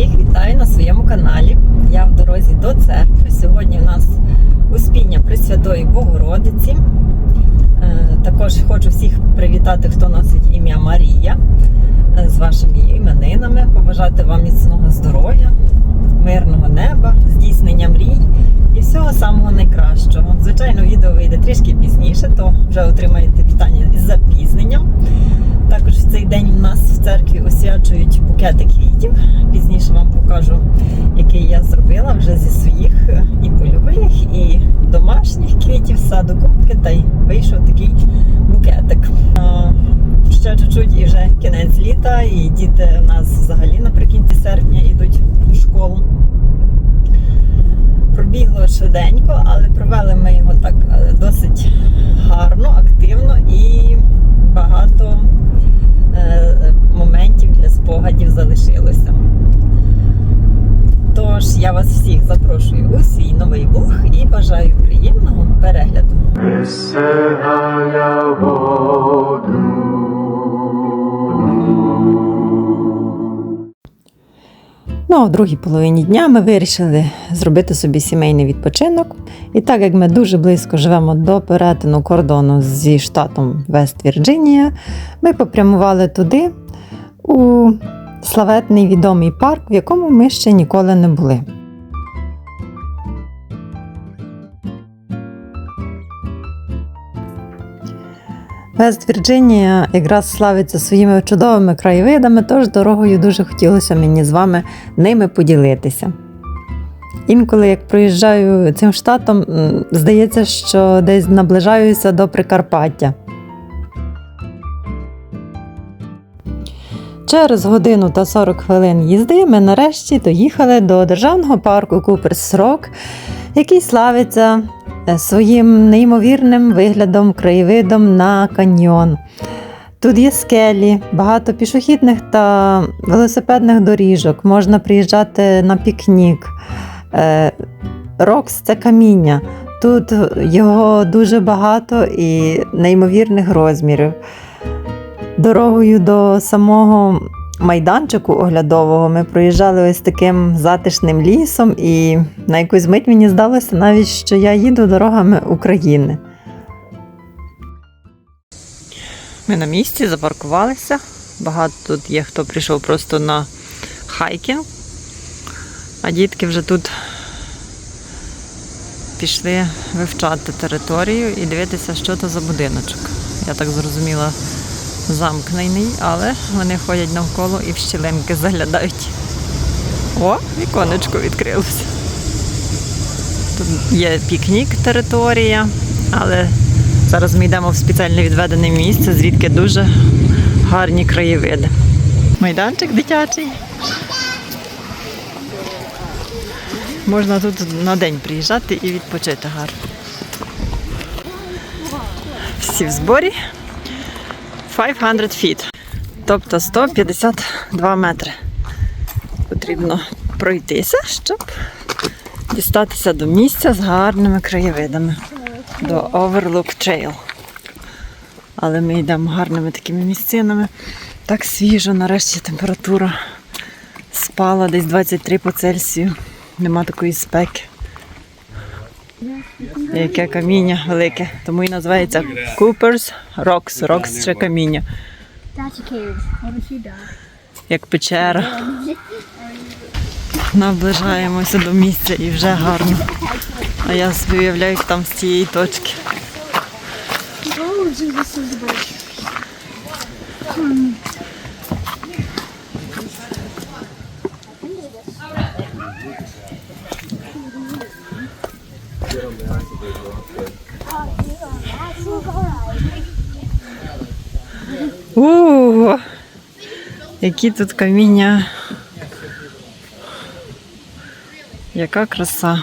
Всіх вітаю на своєму каналі. Я в дорозі до церкви. Сьогодні у нас успіння Пресвятої Богородиці. Е, Також хочу всіх привітати, хто носить ім'я Марія е, з вашими іменинами, побажати вам міцного здоров'я, мирного неба, здійснення мрій і всього самого найкращого. Звичайно, відео вийде трішки пізніше, то вже отримаєте вітання із запізненням. День у нас в церкві освячують букети квітів. Пізніше вам покажу, який я зробила вже зі своїх і польових, і домашніх квітів, садокупки, та й вийшов такий букетик. Ще чуть-чуть і вже кінець літа, і діти у нас взагалі наприкінці серпня йдуть у школу. Пробігло швиденько, але провели ми його так е, досить гарно, активно і багато е, моментів для спогадів залишилося. Тож я вас всіх запрошую у свій новий влог і бажаю приємного перегляду. Ну а в другій половині дня ми вирішили зробити собі сімейний відпочинок. І так як ми дуже близько живемо до перетину кордону зі штатом Вест-Вірджинія, ми попрямували туди, у славетний відомий парк, в якому ми ще ніколи не були. Вест-Вірджинія якраз славиться своїми чудовими краєвидами, тож дорогою дуже хотілося мені з вами ними поділитися. Інколи, як проїжджаю цим штатом, здається, що десь наближаюся до Прикарпаття. Через годину та 40 хвилин їзди ми нарешті доїхали до державного парку Куперс Рок, який славиться е, своїм неймовірним виглядом, краєвидом на каньйон. Тут є скелі, багато пішохідних та велосипедних доріжок. Можна приїжджати на пікнік. Е, Рокс це каміння. Тут його дуже багато і неймовірних розмірів. Дорогою до самого майданчику оглядового ми проїжджали ось таким затишним лісом, і на якусь мить мені здалося навіть, що я їду дорогами України. Ми на місці запаркувалися. Багато тут є, хто прийшов просто на хайкінг, а дітки вже тут пішли вивчати територію і дивитися, що це за будиночок. Я так зрозуміла, замкнений, але вони ходять навколо і в щілинки заглядають. О, віконечко відкрилося. Тут є пікнік територія, але зараз ми йдемо в спеціально відведене місце, звідки дуже гарні краєвиди. Майданчик дитячий. Можна тут на день приїжджати і відпочити гарно. Всі в зборі. 500 feet, тобто 152 метри. Потрібно пройтися, щоб дістатися до місця з гарними краєвидами до Overlook Trail. Але ми йдемо гарними такими місцинами. Так свіжо, нарешті температура спала десь 23 по Цельсію. Нема такої спеки. Яке каміння велике, тому і називається Cooper's Rocks. Rocks це каміння, як печера. Наближаємося до місця і вже гарно. А я собі уявляю, як там з цієї точки. Які тут каміння. Яка краса.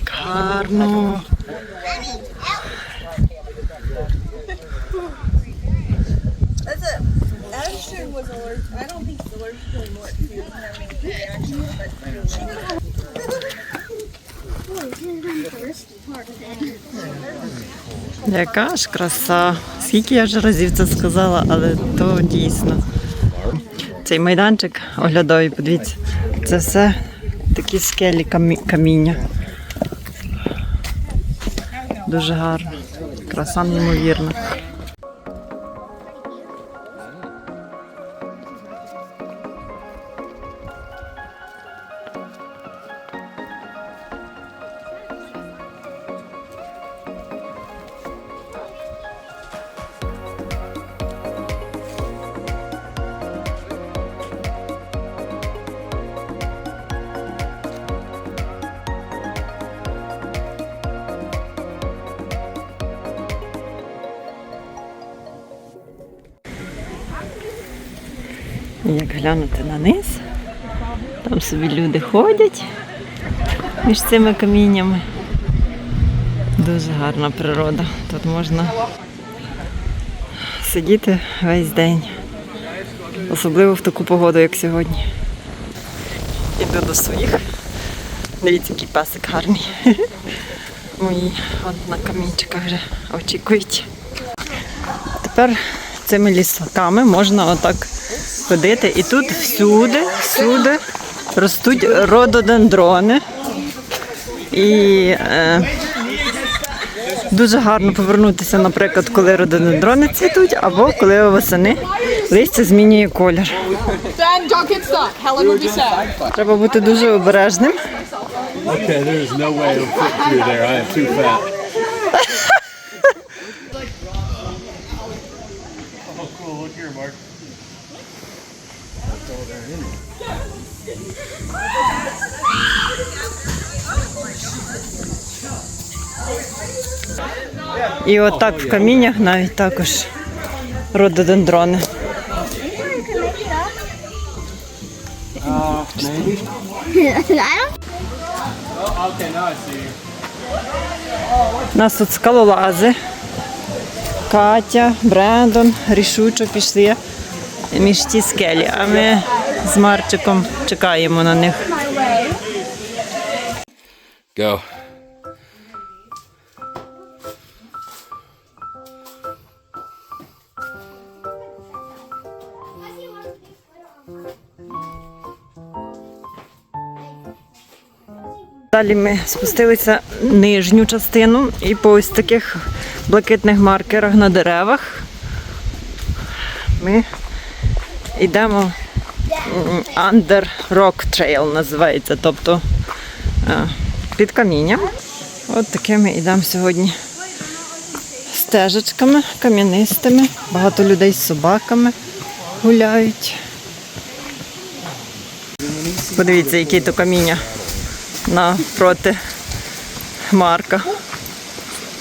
Як гарно. Яка ж краса. Скільки я вже разів це сказала, але то дійсно. цей майданчик оглядовий, подивіться. Це все такі скелі каміння. Дуже гарно. Краса неймовірна. Як глянути на низ, там собі люди ходять між цими каміннями. Дуже гарна природа. Тут можна сидіти весь день. Особливо в таку погоду, як сьогодні. Іду до своїх. Дивіться, який песик гарний. Мої от на камінчиках вже очікують. Тепер цими лісаками можна отак ходити. І тут всюди, всюди ростуть рододендрони. І е, дуже гарно повернутися, наприклад, коли рододендрони цвітуть, або коли восени листя змінює колір. Треба бути дуже обережним. Okay, there's no way it'll fit through there. I am too fat. oh, cool. Look here, Mark. І отак в каміннях навіть також рододендрони. У нас тут скалолази. Катя, Брендон рішучо пішли між ті скелі, а ми з Марчиком чекаємо на них. Go. Далі ми спустилися нижню частину і по ось таких блакитних маркерах на деревах ми йдемо Under Rock Trail називається, тобто е, під камінням. От такими йдемо сьогодні стежечками кам'янистими. Багато людей з собаками гуляють. Подивіться, які то каміння напроти Марка.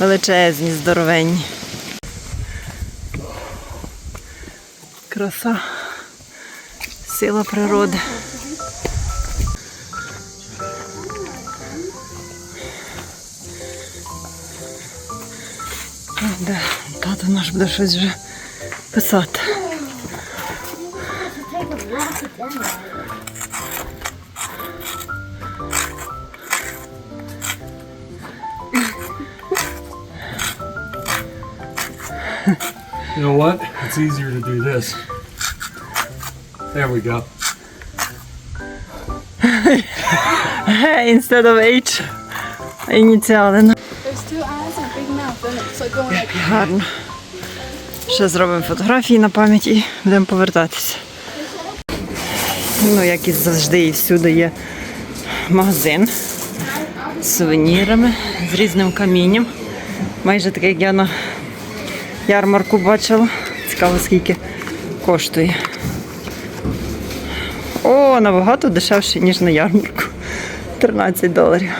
Величезні, здоровенні. Краса, сила природи. Правда, тато наш буде щось вже писати. You know what? It's easier to do this. There we go. Instead of H. Ініціали. There's two eyes and big mouth, and it's like going. Гарно. Ще зробимо фотографії на пам'ять і будемо повертатися. Ну, як і завжди, і всюди є магазин з сувенірами, з різним камінням. Майже такий, як я на ярмарку бачила. Цікаво, скільки коштує. О, набагато дешевше, ніж на ярмарку. 13 доларів.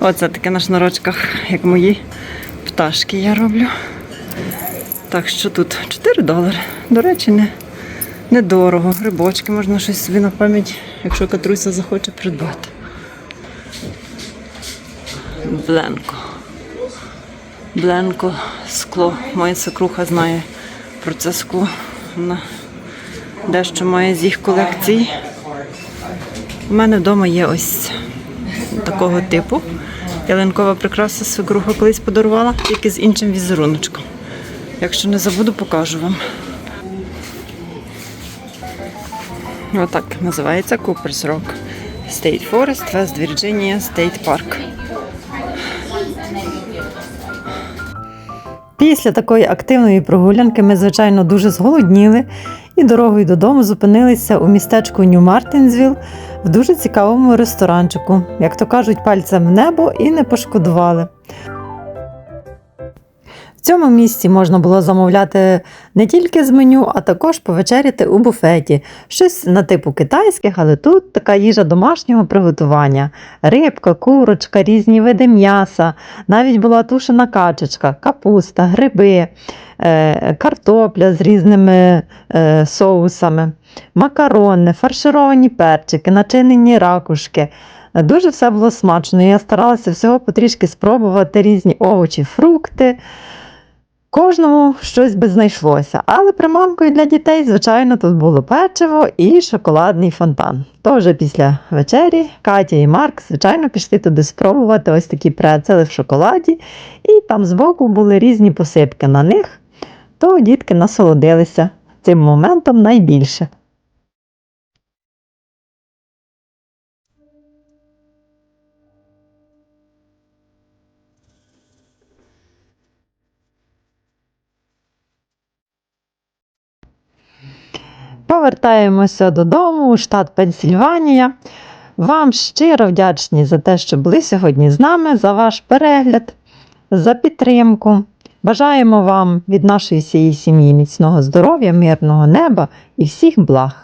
Оце таке на шнурочках, як мої пташки я роблю. Так що тут 4 долари. До речі, не, недорого. Грибочки можна щось собі на пам'ять, якщо Катруся захоче придбати. Бленко. Бленко скло. Моя свекруха знає про це скло. Вона дещо має з їх колекцій. У мене вдома є ось такого типу. Ялинкова прикраса свекруха колись подарувала, тільки з іншим візеруночком. Якщо не забуду, покажу вам. Отак називається Cooper's Rock State Forest, West Virginia State Park. Після такої активної прогулянки ми, звичайно, дуже зголодніли і дорогою додому зупинилися у містечку Нью-Мартинсвіл в дуже цікавому ресторанчику. Як то кажуть, пальцем в небо і не пошкодували. В цьому місці можна було замовляти не тільки з меню, а також повечеряти у буфеті. Щось на типу китайських, але тут така їжа домашнього приготування: рибка, курочка, різні види м'яса, навіть була тушена качечка, капуста, гриби, картопля з різними е, соусами, макарони, фаршировані перчики, начинені ракушки. Дуже все було смачно. Я старалася всього потрішки спробувати різні овочі, фрукти. Кожному щось би знайшлося, але приманкою для дітей, звичайно, тут було печиво і шоколадний фонтан. То вже після вечері Катя і Марк, звичайно, пішли туди спробувати ось такі прецели в шоколаді, і там збоку були різні посипки на них, то дітки насолодилися цим моментом найбільше. Повертаємося додому у штат Пенсільванія. Вам щиро вдячні за те, що були сьогодні з нами, за ваш перегляд, за підтримку. Бажаємо вам від нашої всієї сім'ї міцного здоров'я, мирного неба і всіх благ.